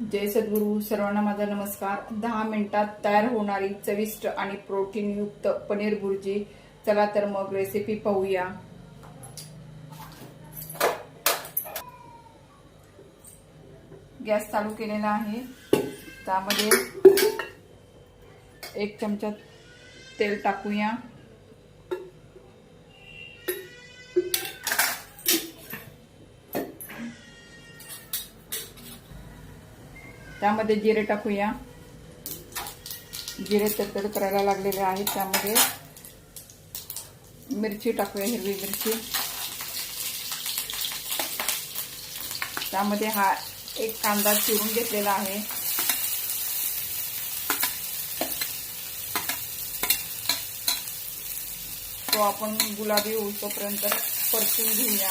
जय सद्गुरू सर्वांना माझा नमस्कार. दहा मिनिटात तयार होणारी चविष्ट आणि प्रोटीन युक्त पनीर भुर्जी. चला तर मग रेसिपी पाहूया. गॅस चालू केलेला आहे. त्यामध्ये एक चमचा तेल टाकूया. त्यामध्ये जिरे टाकूया. जिरे तडतड करायला लागलेले आहेत त्यामध्ये मिरची टाकूया हिरवी मिरची. त्यामध्ये हा एक कांदा चिरून घेतलेला आहे. तो आपण गुलाबी होईतोपर्यंत परतून घेऊया.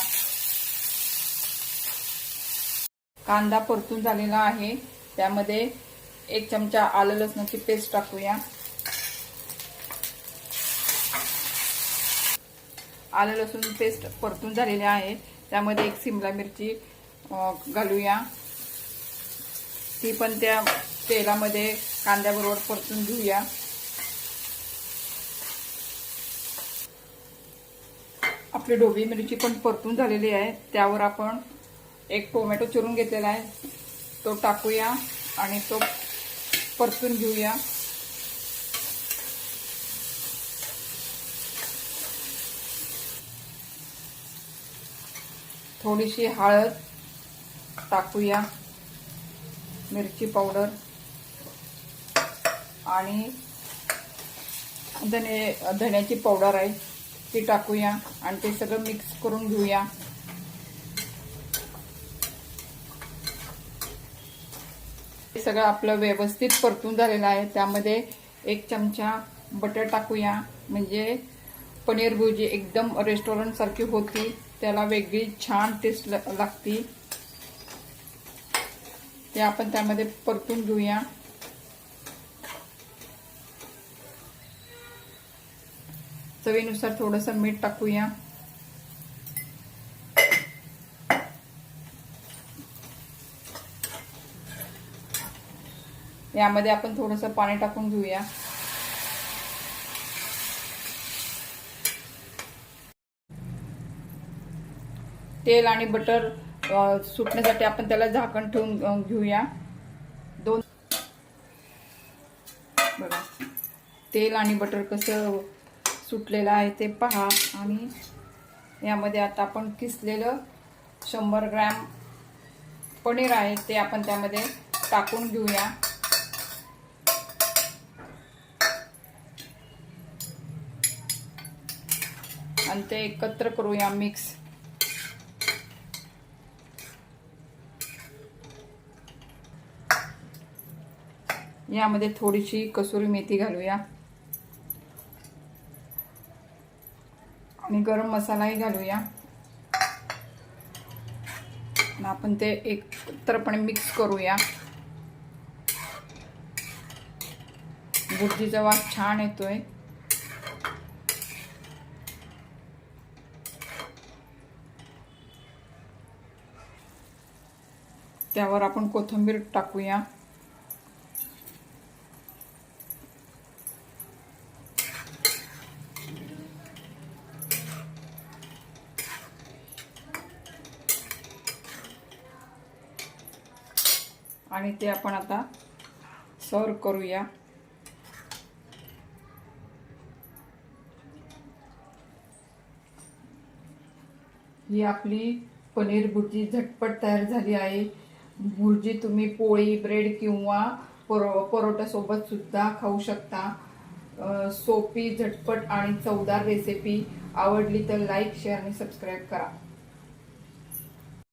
कांदा परतून झालेला आहे. त्यामध्ये एक चमचा आलं लसणाची पेस्ट टाकूया. आलं लसूण पेस्ट परतून झालेली आहे. त्यामध्ये एक सिमला मिरची घालूया. ती पण त्या तेलामध्ये कांद्याबरोबर परतून घेऊया. आपली डोबी मिरची पण परतून झालेली आहे. त्यावर आपण एक टोमॅटो चिरून घेतलेला आहे. तो टाकूया आणि तो परतून घेऊया. थोडीशी हळद टाकूया मिरची पावडर आणि धने धण्याची पावडर आहे ती टाकूया आणि ते सगळं मिक्स करून घेऊया. हे सगळं आपलं व्यवस्थित परतून झालेलं आहे. त्यामध्ये एक चमचा बटर टाकूया. म्हणजे पनीर भुजी एकदम रेस्टॉरंटसारखी होती. त्याला वेगळी छान टेस्ट लागती. ते आपण त्यामध्ये परतून घेऊया. चवीनुसार थोडंसं मीठ टाकूया. यामध्ये आपण थोडंसं पाणी टाकून घेऊया. तेल आणि बटर सुटण्यासाठी आपण त्याला झाकण ठेवून घेऊया. दोन बघा. तेल आणि बटर कसं सुटलेलं आहे ते पहा आणि यामध्ये आता आपण किसलेलं शंभर ग्रॅम पनीर आहे ते आपण त्यामध्ये टाकून घेऊया. आणि ते एकत्र करूया मिक्स. यामध्ये थोडीशी कसुरी मेथी घालूया. आणि गरम मसालाही घालूया. आपण ते एकत्रपणे मिक्स करूया. बुद्धीचा वास छान येतोय. त्यावर आपण कोथिंबीर टाकूया. आणि ते आपण आता सर्व करूया. ही आपली पनीर बुटी झटपट तयार झाली आहे. भुर्जी तुम्ही पोळी ब्रेड किंवा परो परोट्यासोबत सुद्धा खाऊ शकता. सोपी झटपट आणि चवदार रेसिपी आवडली तर लाईक शेअर आणि सबस्क्राईब करा.